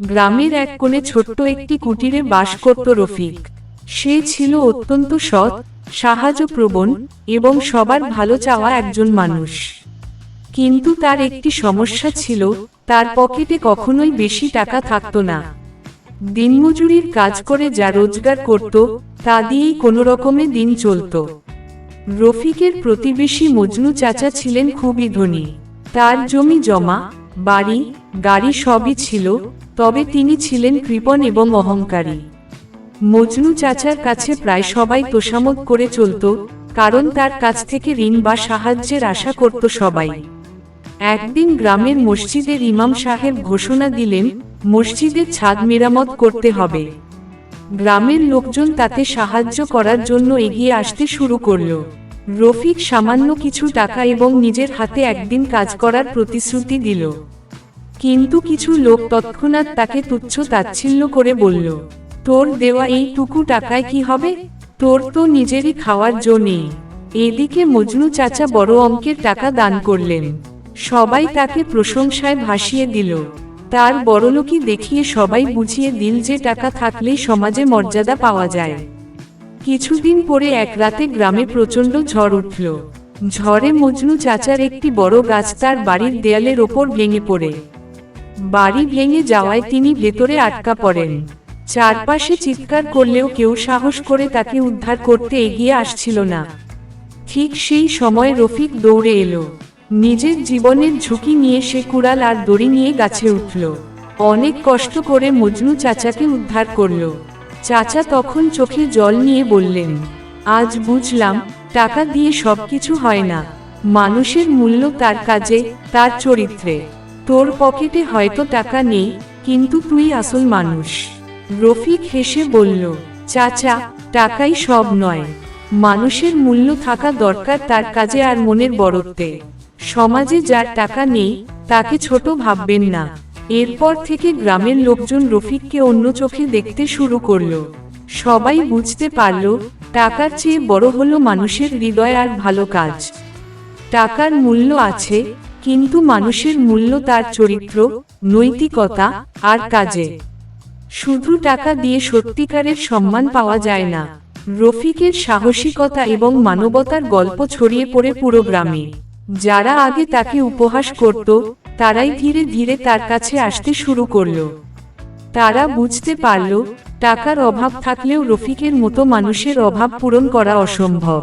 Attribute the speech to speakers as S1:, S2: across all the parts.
S1: গ্রামের এক কোণে ছোট্ট একটি কুটিরে বাস করত রফিক। সে ছিল অত্যন্ত সৎ, সাহায্যপ্রবণ এবং সবার ভালো চাওয়া একজন মানুষ। কিন্তু তার একটি সমস্যা ছিল, তার পকেটে কখনোই বেশি টাকা থাকতো না। দিনমজুরির কাজ করে যা রোজগার করত, তা দিয়েই কোনো রকমে দিন চলত। রফিকের প্রতিবেশী মজনু চাচা ছিলেন খুবই ধনী। তার জমি, জমা, বাড়ি, গাড়ি সবই ছিল তবে তিনি ছিলেন কৃপণ এবং অহংকারী। মজনু চাচার কাছে প্রায় সবাই তোষামত করে চলত, কারণ তার কাছ থেকে ঋণ বা সাহায্যের আশা করত সবাই। একদিন গ্রামের মসজিদের ইমাম সাহেব ঘোষণা দিলেন, মসজিদের ছাদ মেরামত করতে হবে। গ্রামের লোকজন তাতে সাহায্য করার জন্য এগিয়ে আসতে শুরু করল। রফিক সামান্য কিছু টাকা এবং নিজের হাতে একদিন কাজ করার প্রতিশ্রুতি দিল। কিন্তু কিছু লোক তৎক্ষণাৎ তাকে তুচ্ছ তাচ্ছিল্য করে বলল, তোর দেওয়া এইটুকু টাকায় কি হবে? তোর তো নিজেরই খাওয়ার জো নেই এদিকে মজনু চাচা বড় অঙ্কের টাকা দান করলেন। সবাই তাকে প্রশংসায় ভাসিয়ে দিল। তার বড়লোকি দেখিয়ে সবাই বুঝিয়ে দিল যে টাকা থাকলেই সমাজে মর্যাদা পাওয়া যায়। কিছুদিন পরে এক রাতে গ্রামে প্রচণ্ড ঝড় উঠল। ঝড়ে মজনু চাচার একটি বড় গাছ তার বাড়ির দেয়ালের ওপর ভেঙে পড়ে। বাড়ি ভেঙে যাওয়ায় তিনি ভেতরে আটকা পড়েন। চারপাশে চিৎকার করলেও কেউ সাহস করে তাকে উদ্ধার করতে এগিয়ে আসছিল না। ঠিক সেই সময় রফিক দৌড়ে এলো। নিজের জীবনের ঝুঁকি নিয়ে সে কুড়াল আর দড়ি নিয়ে গাছে উঠল। অনেক কষ্ট করে মজনু চাচাকে উদ্ধার করল। চাচা তখন চোখে জল নিয়ে বললেন, আজ বুঝলাম, টাকা দিয়ে সবকিছু হয় না। মানুষের মূল্য তার কাজে, তার চরিত্রে। তোর পকেটে হয়তো টাকা নেই, কিন্তু তুই আসল মানুষ। রফিক হেসে বলল, চাচা, টাকাই সব নয়। মানুষের মূল্য থাকা দরকার তার কাজে আর মনের বড়ত্বে সমাজে যার টাকা নেই, তাকে ছোট ভাববেন না। এরপর থেকে গ্রামের লোকজন রফিককে অন্য চোখে দেখতে শুরু করল। সবাই বুঝতে পারল, টাকার চেয়ে বড় হলো মানুষের হৃদয় আর ভালো কাজ। টাকার মূল্য আছে কিন্তু মানুষের মূল্য তার চরিত্র, নৈতিকতা আর কাজে। শুধু টাকা দিয়ে সত্যিকারের সম্মান পাওয়া যায় না, রফিকের সাহসিকতা এবং মানবতার গল্প ছড়িয়ে পড়ে পুরো গ্রামে। যারা আগে তাকে উপহাস করত, তারাই ধীরে ধীরে তার কাছে আসতে শুরু করল। তারা বুঝতে পারল, টাকার অভাব থাকলেও রফিকের মতো মানুষের অভাব পূরণ করা অসম্ভব।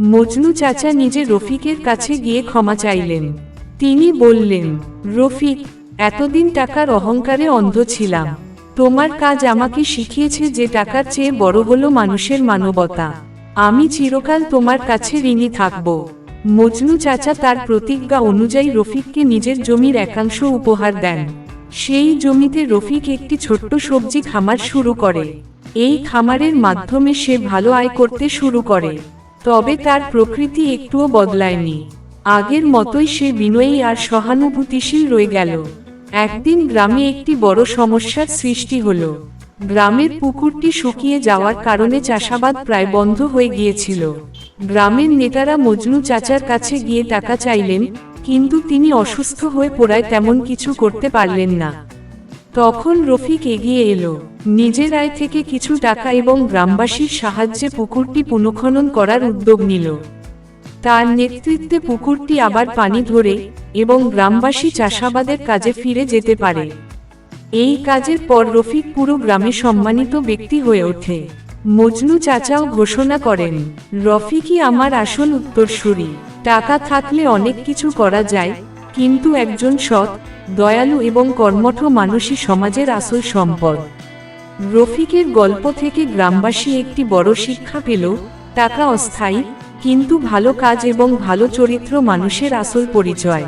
S1: মজনু চাচা নিজে রফিকের কাছে গিয়ে ক্ষমা চাইলেন। তিনি বললেন, রফিক, এতদিন টাকার অহংকারে অন্ধ ছিলাম। তোমার কাজ আমাকে শিখিয়েছে যে টাকার চেয়ে বড় হলো মানুষের মানবতা। আমি চিরকাল তোমার কাছে ঋণী থাকব। মজনু চাচা তার প্রতিজ্ঞা অনুযায়ী রফিককে নিজের জমির একাংশ উপহার দেন। সেই জমিতে রফিক একটি ছোট্ট সবজি খামার শুরু করে। এই খামারের মাধ্যমে সে ভালো আয় করতে শুরু করে। তবে তার প্রকৃতি একটুও বদলায়নি। আগের মতোই সে বিনয়ী আর সহানুভূতিশীল রয়ে গেল। একদিন গ্রামে একটি বড় সমস্যার সৃষ্টি হলো। গ্রামের পুকুরটি শুকিয়ে যাওয়ার কারণে চাষাবাদ প্রায় বন্ধ হয়ে গিয়েছিল। গ্রামের নেতারা মজনু চাচার কাছে গিয়ে টাকা চাইলেন, কিন্তু তিনি অসুস্থ হয়ে পড়ায় তেমন কিছু করতে পারলেন না। তখন রফিক এগিয়ে এলো। নিজের আয় থেকে কিছু টাকা এবং গ্রামবাসীর সাহায্যে পুকুরটি পুনঃখনন করার উদ্যোগ নিল। তার নেতৃত্বে পুকুরটি আবার পানি ধরে এবং গ্রামবাসী চাষাবাদের কাজে ফিরে যেতে পারে। এই কাজের পর রফিক পুরো গ্রামে সম্মানিত ব্যক্তি হয়ে ওঠে। মজনু চাচাও ঘোষণা করেন, রফিকই আমার আসল উত্তরসূরি। টাকা থাকলে অনেক কিছু করা যায়, কিন্তু একজন সৎ, দয়ালু এবং কর্মঠ মানুষই সমাজের আসল সম্পদ। রফিকের গল্প থেকে গ্রামবাসী একটি বড় শিক্ষা পেল, টাকা অস্থায়ী কিন্তু ভালো কাজ এবং ভালো চরিত্র মানুষের আসল পরিচয়।